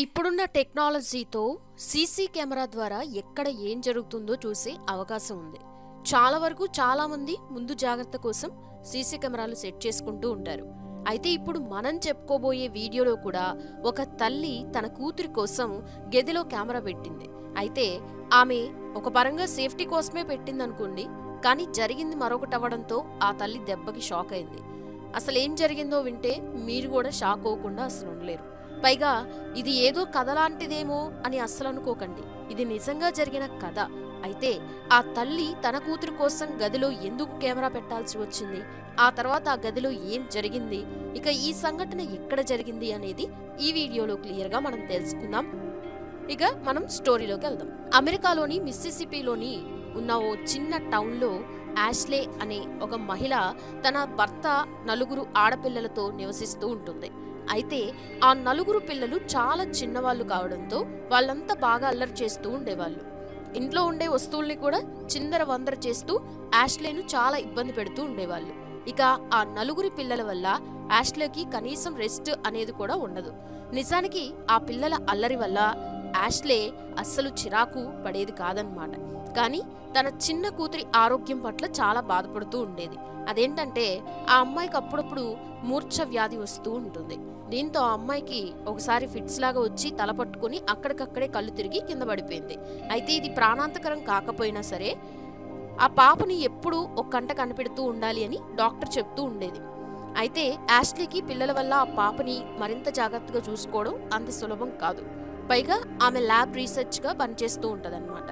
ఇప్పుడున్న టెక్నాలజీతో CC camera ద్వారా ఎక్కడ ఏం జరుగుతుందో చూసే అవకాశం ఉంది. చాలా వరకు చాలా మంది ముందు జాగ్రత్త కోసం సీసీ కెమెరాలు సెట్ చేసుకుంటూ ఉంటారు. అయితే ఇప్పుడు మనం చెప్పుకోబోయే వీడియోలో కూడా ఒక తల్లి తన కూతురి కోసం గదిలో కెమెరా పెట్టింది. అయితే ఆమె ఒక పరంగా సేఫ్టీ కోసమే పెట్టిందనుకోండి కానీ జరిగింది మరొకటి అవ్వడంతో ఆ తల్లి దెబ్బకి షాక్ అయింది. అసలు ఏం జరిగిందో వింటే మీరు కూడా షాక్ అవ్వకుండా అసలు ఉండలేరు. పైగా ఇది ఏదో కథ లాంటిదేమో అని అస్సలు అనుకోకండి ఇది నిజంగా జరిగిన కథ. అయితే ఆ తల్లి తన కూతురు కోసం గదిలో ఎందుకు కెమెరా పెట్టాల్సి వచ్చింది? ఆ తర్వాత ఆ గదిలో ఏం జరిగింది? ఇక ఈ సంఘటన ఎక్కడ జరిగింది అనేది ఈ వీడియోలో క్లియర్గా మనం తెలుసుకుందాం. ఇక మనం స్టోరీలోకి వెళ్దాం. అమెరికాలోని మిస్సిసిపిలోని ఉన్న ఓ చిన్న టౌన్లో యాష్లే అనే ఒక మహిళ తన భర్త నలుగురు ఆడపిల్లలతో నివసిస్తూ ఉంటుంది. అయితే ఆ నలుగురు పిల్లలు చాలా చిన్నవాళ్ళు కావడంతో వాళ్ళంతా బాగా అల్లరి చేస్తూ ఉండేవాళ్ళు. ఇంట్లో ఉండే వస్తువుల్ని కూడా చిందర వందర చేస్తూ యాష్లేను చాలా ఇబ్బంది పెడుతూ ఉండేవాళ్ళు. ఇక ఆ నలుగురి పిల్లల వల్ల యాష్లేకి కనీసం రెస్ట్ అనేది కూడా ఉండదు. నిజానికి ఆ పిల్లల అల్లరి వల్ల యాష్లే అస్సలు చిరాకు పడేది కాదనమాట కానీ తన చిన్న కూతురి ఆరోగ్యం పట్ల చాలా బాధపడుతూ ఉండేది. అదేంటంటే ఆ అమ్మాయికి అప్పుడప్పుడు మూర్ఛ వ్యాధి వస్తూ ఉంటుంది. దీంతో ఆ అమ్మాయికి ఒకసారి ఫిట్స్ లాగా వచ్చి తల పట్టుకుని అక్కడికక్కడే కళ్ళు తిరిగి కింద పడిపోయింది. అయితే ఇది ప్రాణాంతకరం కాకపోయినా సరే ఆ పాపని ఎప్పుడూ ఒక కంట కనిపెడుతూ ఉండాలి అని డాక్టర్ చెప్తూ ఉండేది. అయితే యాష్లీకి పిల్లల వల్ల ఆ పాపని మరింత జాగ్రత్తగా చూసుకోవడం అంత సులభం కాదు. పైగా ఆమె ల్యాబ్ రీసెర్చ్గా పనిచేస్తూ ఉంటుందన్నమాట.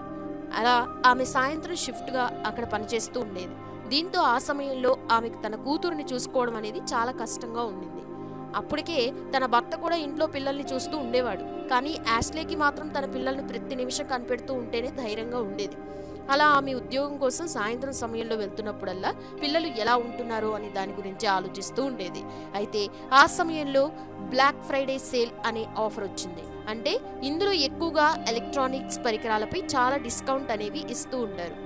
అలా ఆమె సాయంత్రం షిఫ్ట్గా అక్కడ పనిచేస్తూ ఉండేది. దీంతో ఆ సమయంలో ఆమెకు తన కూతురుని చూసుకోవడం అనేది చాలా కష్టంగా ఉండింది. అప్పటికే తన భర్త కూడా ఇంట్లో పిల్లల్ని చూస్తూ ఉండేవాడు. కానీ యాష్లేకి మాత్రం తన పిల్లల్ని ప్రతి నిమిషం కనిపెడుతూ ఉంటేనే ధైర్యంగా ఉండేది. అలా ఆమె ఉద్యోగం కోసం సాయంత్రం సమయంలో వెళ్తున్నప్పుడల్లా పిల్లలు ఎలా ఉంటున్నారో అని దాని గురించి ఆలోచిస్తూ ఉండేది. అయితే ఆ సమయంలో బ్లాక్ ఫ్రైడే సేల్ అనే ఆఫర్ వచ్చింది. అంటే ఇందులో ఎక్కువగా ఎలక్ట్రానిక్స్ పరికరాలపై చాలా డిస్కౌంట్ అనేవి ఇస్తూ ఉంటారు.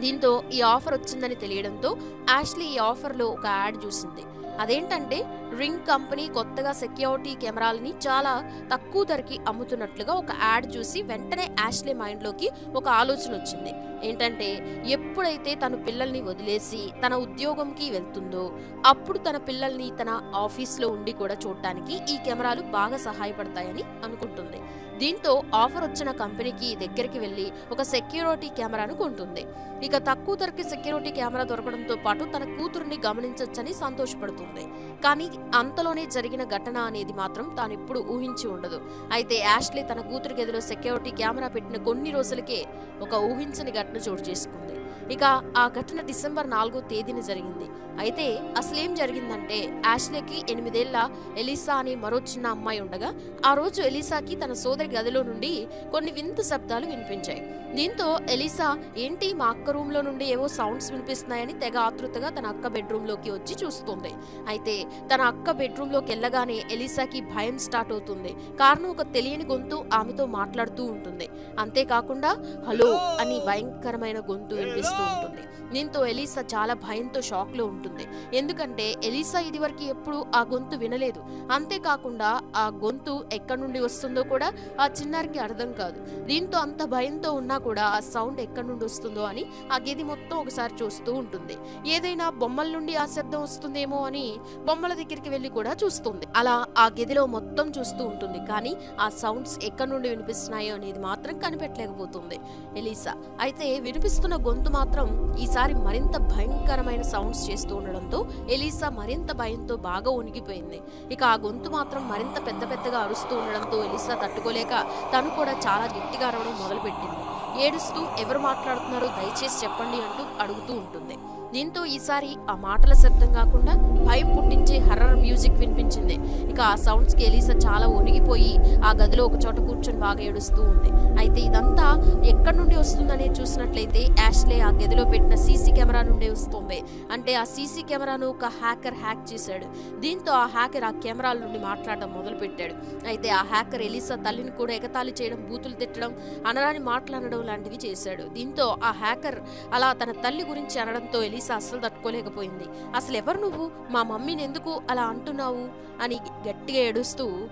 దీంతో ఈ ఆఫర్ వచ్చిందని తెలియడంతో యాష్లీ ఈ ఆఫర్లో ఒక యాడ్ చూసింది. అదేంటంటే రింగ్ కంపెనీ కొత్తగా సెక్యూరిటీ కెమెరాలని చాలా తక్కువ ధరకి అమ్ముతున్నట్లుగా ఒక యాడ్ చూసి వెంటనే యాష్లీ మైండ్లోకి ఒక ఆలోచన వచ్చింది. ఏంటంటే ఎప్పుడైతే తన పిల్లల్ని వదిలేసి తన ఉద్యోగంకి వెళ్తుందో అప్పుడు తన పిల్లల్ని తన ఆఫీస్లో ఉండి కూడా చూడటానికి ఈ కెమెరాలు బాగా సహాయపడతాయని అనుకుంటుంది. దీంతో ఆఫర్ వచ్చిన కంపెనీకి దగ్గరికి వెళ్ళి ఒక సెక్యూరిటీ కెమెరాను కొంటుంది. ఇక తక్కువ ధరకి సెక్యూరిటీ కెమెరా దొరకడంతో పాటు తన కూతురుని గమనించొచ్చని సంతోషపడుతుంది. కానీ అంతలోనే జరిగిన ఘటన అనేది మాత్రం తాను ఎప్పుడు ఊహించి ఉండదు. అయితే యాష్లీ తన కూతురి గదిలో సెక్యూరిటీ కెమెరా పెట్టిన కొన్ని రోజులకే ఒక ఊహించని ఘటన చోటు చేసుకుంది. ఇక ఆ ఘటన డిసెంబర్ నాలుగో తేదీన జరిగింది. అయితే అసలేం జరిగిందంటే యాష్లేకి ఎనిమిదేళ్ళ ఎలిసా అనే మరో చిన్న అమ్మాయి ఉండగా ఆ రోజు ఎలిసాకి తన సోదరి గదిలో నుండి కొన్ని వింత శబ్దాలు వినిపించాయి. దీంతో ఎలిసా ఏంటి మా అక్క రూమ్లో నుండి ఏవో సౌండ్స్ వినిపిస్తున్నాయని తెగ ఆతృతగా తన అక్క బెడ్రూమ్లోకి వచ్చి చూస్తుంది. అయితే తన అక్క బెడ్రూమ్లోకి వెళ్ళగానే ఎలిసాకి భయం స్టార్ట్ అవుతుంది. కారణం ఒక తెలియని గొంతు ఆమెతో మాట్లాడుతూ ఉంటుంది. అంతేకాకుండా హలో అని భయంకరమైన గొంతు వినిపిస్తుంది ఉంటుంది దీంతో ఎలీసా చాలా భయంతో షాక్లో ఉంటుంది. ఎందుకంటే ఎలీసా ఇదివరకు ఎప్పుడు ఆ గొంతు వినలేదు. అంతేకాకుండా ఆ గొంతు ఎక్కడి నుండి వస్తుందో కూడా ఆ చిన్నారికి అర్థం కాదు. దీంతో అంత భయంతో ఉన్నా కూడా ఆ సౌండ్ ఎక్కడి నుండి వస్తుందో అని ఆ గది మొత్తం ఒకసారి చూస్తూ ఉంటుంది. ఏదైనా బొమ్మల నుండి ఆ శబ్దం వస్తుందేమో అని బొమ్మల దగ్గరికి వెళ్ళి కూడా చూస్తుంది. అలా ఆ గదిలో మొత్తం చూస్తూ ఉంటుంది. కానీ ఆ సౌండ్స్ ఎక్కడి నుండి వినిపిస్తున్నాయో అనేది మాత్రం కనిపెట్టలేకపోతుంది. ఎలీసా అయితే వినిపిస్తున్న గొంతు మాత్రం ఈసారి మరింత భయంకరమైన సౌండ్స్ చేస్తూ ఉండడంతో ఎలీసా మరింత భయంతో బాగా ఉనికిపోయింది. ఇక ఆ గొంతు మాత్రం మరింత పెద్ద పెద్దగా అరుస్తూ ఉండడంతో ఎలీసా తట్టుకోలేక తను కూడా చాలా గట్టిగా అరవడం మొదలుపెట్టింది. ఏడుస్తూ ఎవరు మాట్లాడుతున్నారో? దయచేసి చెప్పండి అంటూ అడుగుతూ ఉంటుంది. దీంతో ఈసారి ఆ మాటల శబ్దం కాకుండా భయం పుట్టించే హర్రర్ మ్యూజిక్ వినిపించింది. ఇక ఆ సౌండ్స్కి ఎలీసా చాలా ఒనిగిపోయి ఆ గదిలో ఒక చోట కూర్చొని బాగా ఏడుస్తూ ఉంది. అయితే ఇదంతా ఎక్కడి నుండి వస్తుందని చూసినట్లయితే యాష్లే ఆ గదిలో పెట్టిన సీసీ కెమెరా నుండి వస్తుంది. అంటే ఆ సీసీ కెమెరాను ఒక హ్యాకర్ హ్యాక్ చేశాడు. దీంతో ఆ హ్యాకర్ ఆ కెమెరాల నుండి మాట్లాడడం మొదలుపెట్టాడు. అయితే ఆ హ్యాకర్ ఎలిసా తల్లిని కూడా ఎగతాళి చేయడం బూతులు తిట్టడం అనరాని మాట్లాడడం లాంటివి చేశాడు. దీంతో ఆ హ్యాకర్ అలా తన తల్లి గురించి అనడంతో ఎలీసా అస్సలు తట్టుకోలేకపోయింది. అసలు ఎవరు నువ్వు? మా మమ్మీని ఎందుకు అలా అంటున్నావు? అని గట్టిగా ఏడుస్తూ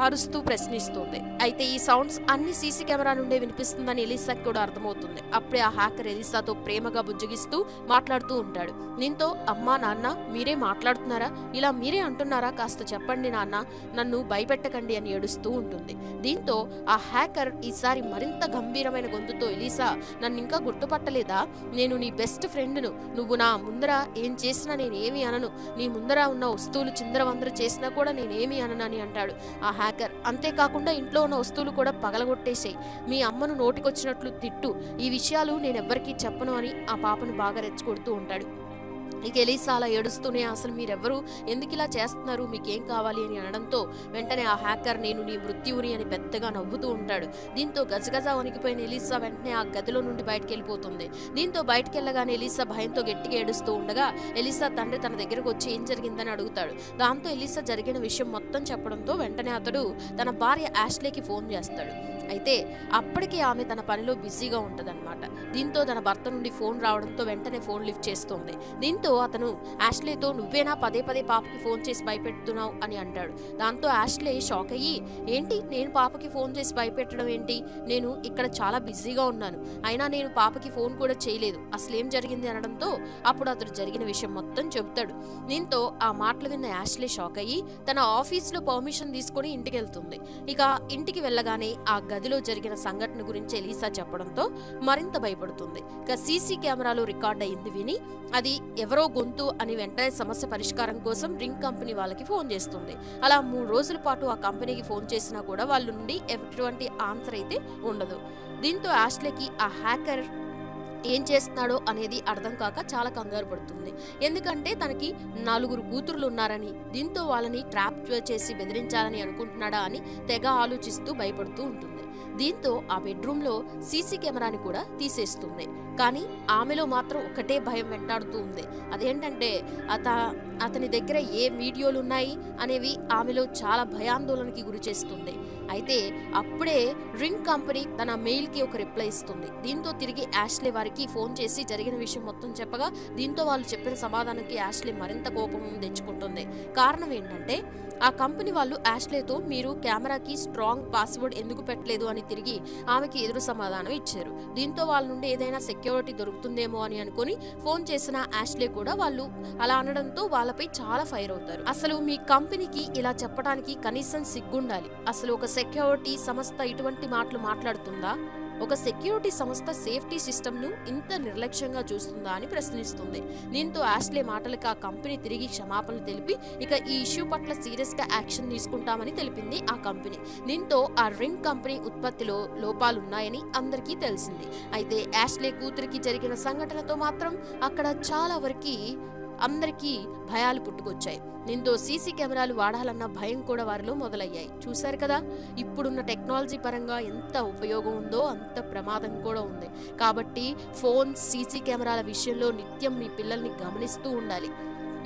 అరుస్తూ ప్రశ్నిస్తుంది. అయితే ఈ సౌండ్స్ అన్ని సీసీ కెమెరా నుండే వినిపిస్తుందని ఎలిసాకి కూడా అర్థమవుతుంది. అప్పుడే ఆ హ్యాకర్ ఎలిసాతో ప్రేమగా బుజ్జగిస్తూ మాట్లాడుతూ ఉంటాడు. నీతో అమ్మా నాన్న మీరే మాట్లాడుతున్నారా? ఇలా మీరే అంటున్నారా? కాస్త చెప్పండి నాన్న. నన్ను భయపెట్టకండి అని ఏడుస్తూ ఉంటుంది. దీంతో ఆ హ్యాకర్ ఈసారి మరింత గంభీరమైన గొంతుతో ఎలీసా నన్ను ఇంకా గుర్తుపట్టలేదా? నేను నీ బెస్ట్ ఫ్రెండ్ను. నువ్వు నా ముందర ఏం చేసినా నేనేమి అనను. నీ ముందర ఉన్న వస్తువులు చిందరవందర చేసినా కూడా నేనేమి అననని అంటాడు. ఆ హ్యాకర్ అంతేకాకుండా ఇంట్లో ఉన్న వస్తువులు కూడా పగలగొట్టేసేయి. మీ అమ్మను నోటికొచ్చినట్లు తిట్టు. ఈ విషయాలు నేను ఎవ్వరికీ చెప్పను అని ఆ పాపను బాగా రెచ్చగొడుతూ ఉంటాడు. ఇక ఎలీసా అలా ఏడుస్తూనే అసలు మీరెవ్వరు? ఎందుకు ఇలా చేస్తున్నారు? మీకేం కావాలి? అని అనడంతో వెంటనే ఆ హ్యాకర్ నేను నీ మృత్యువుని అని పెద్దగా నవ్వుతూ ఉంటాడు. దీంతో గజగజ వణికిపోయిన ఎలీసా వెంటనే ఆ గదిలో నుండి బయటకు వెళ్ళిపోతుంది దీంతో బయటకు వెళ్ళగానే ఎలీసా భయంతో గట్టిగా ఏడుస్తూ ఉండగా ఎలీసా తండ్రి తన దగ్గరకు వచ్చి ఏం జరిగిందని అడుగుతాడు. దాంతో ఎలీసా జరిగిన విషయం మొత్తం చెప్పడంతో వెంటనే అతడు తన భార్య యాష్లేకి ఫోన్ చేస్తాడు. అయితే అప్పటికి ఆమె తన పనిలో బిజీగా ఉంటదన్నమాట. దీంతో తన భర్త నుండి ఫోన్ రావడంతో వెంటనే ఫోన్ లిఫ్ట్ చేస్తుంది. దీంతో అతను యాష్లేతో నువ్వేనా పదే పదే పాపకి ఫోన్ చేసి భయపెడుతున్నావు? అని అంటాడు. దాంతో యాష్లే షాక్ అయ్యి ఏంటి? నేను పాపకి ఫోన్ చేసి భయపెట్టడం ఏంటి? నేను ఇక్కడ చాలా బిజీగా ఉన్నాను. అయినా నేను పాపకి ఫోన్ కూడా చేయలేదు. అసలేం జరిగింది? అనడంతో అప్పుడు అతడు జరిగిన విషయం మొత్తం చెబుతాడు. దీంతో ఆ మాటలు విన్న యాష్లే షాక్ అయ్యి తన ఆఫీస్లో పర్మిషన్ తీసుకొని ఇంటికి వెళ్తుంది ఇక ఇంటికి వెళ్ళగానే ఆ గదిలో జరిగిన సంఘటన గురించి ఎలీసా చెప్పడంతో మరింత భయపడుతుంది. ఇక సీసీ కెమెరాలో రికార్డ్ అయింది విని అది ఎవరో గొంతు అని వెంటనే సమస్య పరిష్కారం కోసం రింగ్ కంపెనీ వాళ్ళకి ఫోన్ చేస్తుంది. అలా మూడు రోజుల పాటు ఆ కంపెనీకి ఫోన్ చేసినా కూడా వాళ్ళ నుండి ఎటువంటి ఆన్సర్ అయితే ఉండదు. దీంతో యాష్లేకి ఆ హ్యాకర్ ఏం చేస్తున్నాడో అనేది అర్థం కాక చాలా కంగారు పడుతుంది. ఎందుకంటే తనకి నలుగురు కూతురులు ఉన్నారని దీంతో వాళ్ళని ట్రాప్ చేసి బెదిరించాలని అనుకుంటున్నాడా అని తెగ ఆలోచిస్తూ భయపడుతూ ఉంటుంది. దీంతో ఆ బెడ్రూమ్లో సీసీ కెమెరాని కూడా తీసేస్తుంది. కానీ ఆమెలో మాత్రం ఒకటే భయం వెంటాడుతూ ఉంది. అదేంటంటే అత అతని దగ్గర ఏ వీడియోలు ఉన్నాయి అనేవి ఆమెలో చాలా భయాందోళనకి గురి చేస్తుంది. అయితే అప్పుడే రింగ్ కంపెనీ తన మెయిల్కి ఒక రిప్లై ఇస్తుంది. దీంతో తిరిగి యాష్లే వారికి ఫోన్ చేసి జరిగిన విషయం మొత్తం చెప్పగా దీంతో వాళ్ళు చెప్పిన సమాధానానికి యాష్లే మరింత కోపం తెచ్చుకుంటుంది. కారణం ఏంటంటే ఆ కంపెనీ వాళ్ళు యాష్లేతో మీరు కెమెరాకి స్ట్రాంగ్ పాస్వర్డ్ ఎందుకు పెట్టలేదు అని అని తిరిగి ఆమెకి ఎదురు సమాధానం ఇచ్చారు. దీంతో వాళ్ళ నుండి ఏదైనా సెక్యూరిటీ దొరుకుతుందేమో అని అనుకుని ఫోన్ చేసిన యాష్లే కూడా వాళ్ళు అలా అనడంతో వాళ్ళపై చాలా ఫైర్ అవుతారు. అసలు మీ కంపెనీకి ఇలా చెప్పడానికి కనీసం సిగ్గుండాలి. అసలు ఒక సెక్యూరిటీ సంస్థ ఇటువంటి మాటలు మాట్లాడుతుందా? ఒక సెక్యూరిటీ సంస్థ సేఫ్టీ సిస్టమ్ను ఇంత నిర్లక్ష్యంగా చూస్తుందా అని ప్రశ్నిస్తుంది. దీంతో యాష్లే మాటలకు ఆ కంపెనీ తిరిగి క్షమాపణలు తెలిపి ఇక ఈ ఇష్యూ పట్ల సీరియస్గా యాక్షన్ తీసుకుంటామని తెలిపింది ఆ కంపెనీ. దీంతో ఆ రింగ్ కంపెనీ ఉత్పత్తిలో లోపాలున్నాయని అందరికీ తెలిసింది. అయితే యాష్లే కూతురికి జరిగిన సంఘటనతో మాత్రం అక్కడ చాలా వరకు అందరికీ భయాలు పుట్టుకొచ్చాయి. దీంతో సీసీ కెమెరాలు వాడాలన్న భయం కూడా వారిలో మొదలయ్యాయి. చూశారు కదా ఇప్పుడున్న టెక్నాలజీ పరంగా ఎంత ఉపయోగం ఉందో అంత ప్రమాదం కూడా ఉంది. కాబట్టి ఫోన్ సీసీ కెమెరాల విషయంలో నిత్యం మీ పిల్లల్ని గమనిస్తూ ఉండాలి.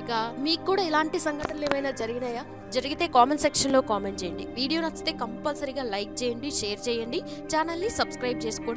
ఇక మీకు కూడా ఇలాంటి సంఘటనలు ఏమైనా జరిగినాయా? జరిగితే కామెంట్ సెక్షన్లో కామెంట్ చేయండి. వీడియో నచ్చితే కంపల్సరీగా లైక్ చేయండి షేర్ చేయండి. ఛానల్ని సబ్స్క్రైబ్ చేసుకోండి.